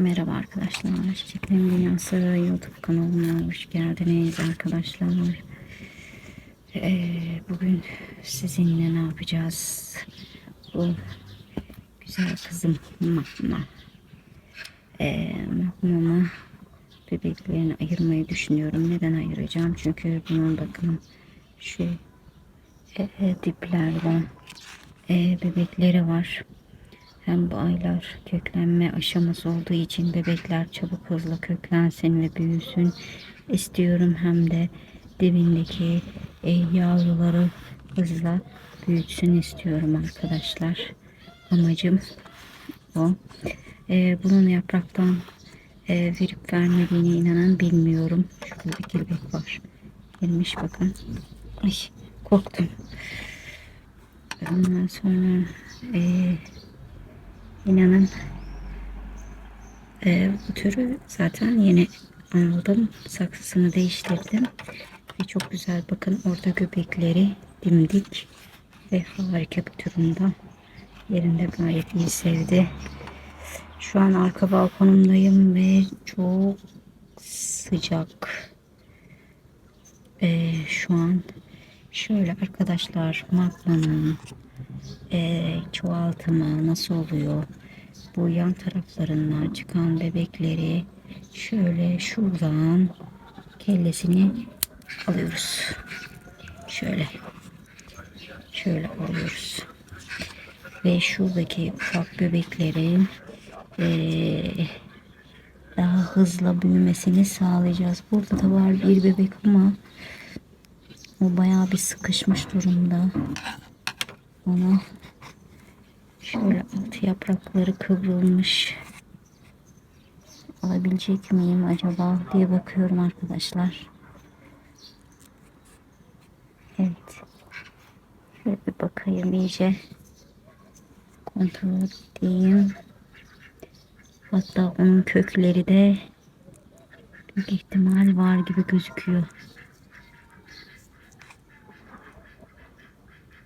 Merhaba arkadaşlar. Çiçeklerin Dünyası YouTube kanalına hoş geldiniz arkadaşlar. Ee, bugün sizinle ne yapacağız? Bu güzel kızım Mahma. Ee, Mahma'mı bebeklerini ayırmayı düşünüyorum. Neden ayıracağım? Çünkü bunun bakın şu e, e, diplerden e, bebekleri var. Hem bu aylar köklenme aşaması olduğu için bebekler çabuk hızlı köklensin ve büyüsün istiyorum. Hem de dibindeki e, yavruları hızla büyütsün istiyorum arkadaşlar. Amacım o. E, bunun yapraktan e, verip vermediğine inanın bilmiyorum. Şurada bir kelebek var. Gelmiş bakın. Ay korktum. Ondan sonra e, İnanın e, bu türü zaten yeni aldım. Saksısını değiştirdim. Ve çok güzel bakın orada göbekleri dimdik ve harika bir durumda. Yerinde gayet iyi sevdi. Şu an arka balkonumdayım ve çok sıcak. E, şu an şöyle arkadaşlar magmanın e, çoğaltımı nasıl oluyor? Bu yan taraflarından çıkan bebekleri şöyle şuradan kellesini alıyoruz. Şöyle. Şöyle alıyoruz. Ve şuradaki ufak bebeklerin e, daha hızlı büyümesini sağlayacağız. Burada da var bir bebek ama o bayağı bir sıkışmış durumda. Ona şöyle alt yaprakları kıvrılmış alabilecek miyim acaba diye bakıyorum arkadaşlar. Evet. Şöyle bir bakayım iyice. Kontrol edeyim. Hatta onun kökleri de büyük ihtimal var gibi gözüküyor.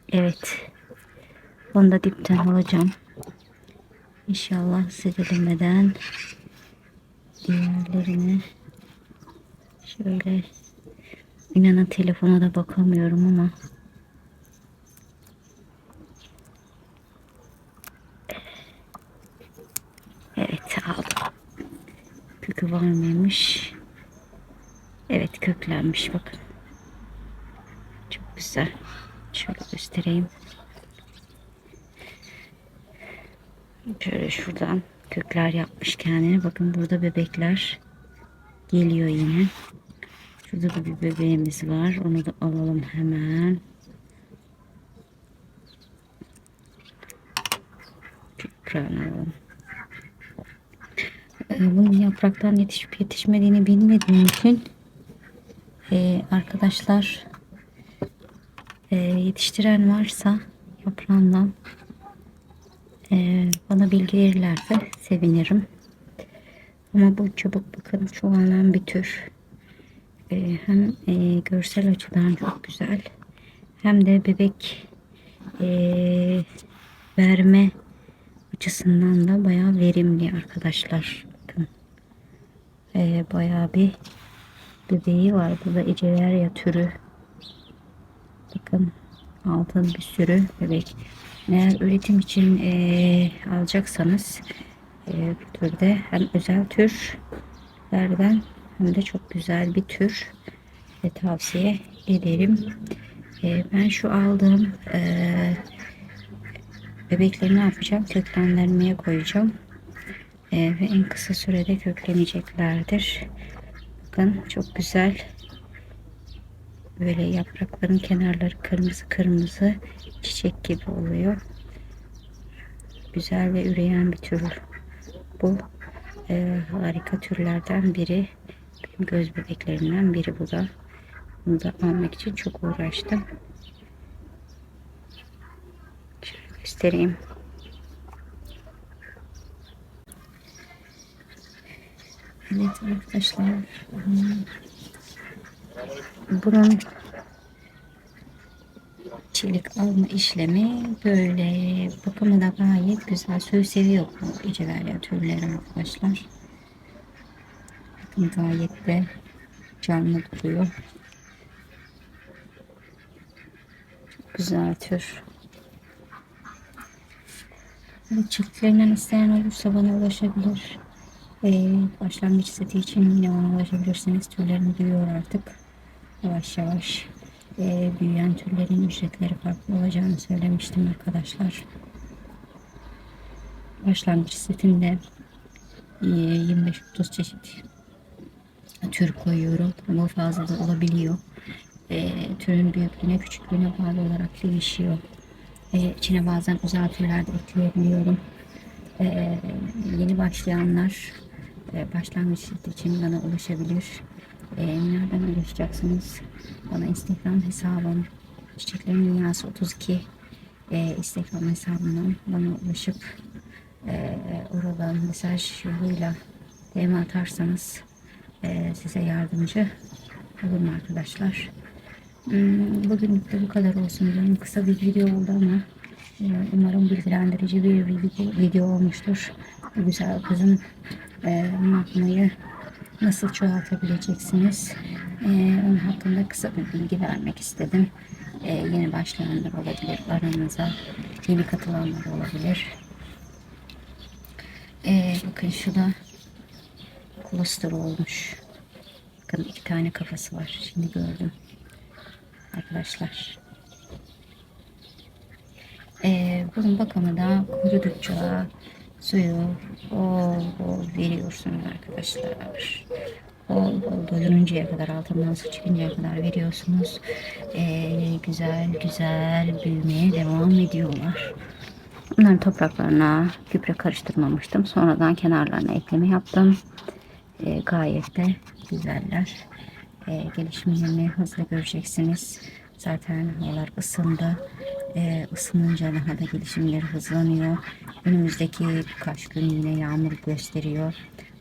Evet. Onu da dipten alacağım. İnşallah zedelemeden diğerlerini şöyle inanın telefona da bakamıyorum ama Evet aldım. Kökü var mıymış? Evet köklenmiş bakın. Çok güzel. Şöyle göstereyim. Şöyle şuradan kökler yapmış kendine. Bakın burada bebekler geliyor yine. Şurada da bir bebeğimiz var. Onu da alalım hemen. Köklerini alalım. Ee, Bunun yapraktan yetişip yetişmediğini bilmediğim için e, arkadaşlar e, yetiştiren varsa yaprağından e, bana bilgi verirlerse sevinirim. Ama bu çabuk bakın çoğalan bir tür. E, hem e, görsel açıdan çok güzel hem de bebek e, verme açısından da bayağı verimli arkadaşlar. Bakın. E, bayağı bir bebeği var. Burada ecelerya türü. Bakın altın bir sürü bebek. Eğer üretim için e, alacaksanız e, bu türde hem özel türlerden hem de çok güzel bir tür e, tavsiye ederim. E, ben şu aldığım e, bebekleri yapacağım? Köklendirmeye koyacağım. E, ve en kısa sürede kökleneceklerdir. Bakın çok güzel böyle yaprakların kenarları kırmızı kırmızı çiçek gibi oluyor. Güzel ve üreyen bir tür. Bu e, harika türlerden biri. Benim göz bebeklerimden biri bu da. Bunu da almak için çok uğraştım. Şöyle göstereyim. Evet arkadaşlar. Bunun çilik alma işlemi böyle bakımı da gayet güzel. Söz seviyor bu eceverya türleri arkadaşlar. Bakın gayet de canlı duruyor. Çok güzel tür. Çiftlerinden isteyen olursa bana ulaşabilir. Ee, başlangıç seti için yine bana ulaşabilirsiniz. Türlerini duyuyor artık. Yavaş yavaş. Ee, büyüyen türlerin ücretleri farklı olacağını söylemiştim arkadaşlar. Başlangıç setinde e, 25-30 çeşit tür koyuyorum. Ama fazla da olabiliyor. E, türün büyüklüğüne, küçüklüğüne bağlı olarak değişiyor. E, içine bazen özel türler de ekleyebiliyorum. E, yeni başlayanlar e, başlangıç için bana ulaşabilir. E, nereden ulaşacaksınız? Bana Instagram hesabım Çiçeklerin Dünyası 32 e, Instagram hesabından bana ulaşıp e, oradan mesaj yoluyla DM atarsanız e, size yardımcı olurum arkadaşlar. Hmm, Bugünlük de bu kadar olsun diyorum. Kısa bir video oldu ama e, umarım bilgilendirici bir video, olmuştur. Bu güzel kızın e, magmayı nasıl çoğaltabileceksiniz? E, onun hakkında kısa bir bilgi vermek istedim. E, yeni başlayanlar olabilir aranıza. Yeni katılanlar olabilir. E, bakın şu da cluster olmuş. Bakın iki tane kafası var. Şimdi gördüm. Arkadaşlar. Ee, bunun bakımı da kurudukça suyu bol bol veriyorsunuz arkadaşlar. Bol bol doyuruncaya kadar altından su çıkıncaya kadar veriyorsunuz. Ee, güzel güzel büyümeye devam ediyorlar. Bunların topraklarına gübre karıştırmamıştım. Sonradan kenarlarına ekleme yaptım. Ee, gayet de güzeller. Ee, gelişimlerini hızlı göreceksiniz. Zaten havalar ısındı. Ee, ısınınca daha da gelişimleri hızlanıyor. Önümüzdeki birkaç gün yine yağmur gösteriyor.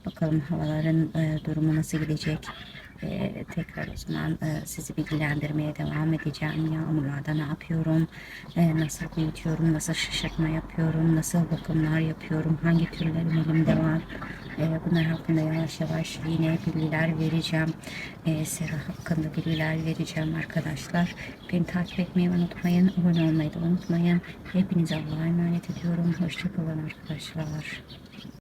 Bakalım havaların e, durumu nasıl gidecek. Ee, tekrar o zaman e, sizi bilgilendirmeye devam edeceğim. Yağmurlarda ne yapıyorum, e, nasıl büyütüyorum, nasıl şaşırtma yapıyorum, nasıl bakımlar yapıyorum, hangi türlerim elimde var. E, bunlar hakkında yavaş yavaş yine bilgiler vereceğim. E, sera hakkında bilgiler vereceğim arkadaşlar. Beni takip etmeyi unutmayın, abone olmayı da unutmayın. Hepinize Allah'a emanet ediyorum. Hoşçakalın arkadaşlar.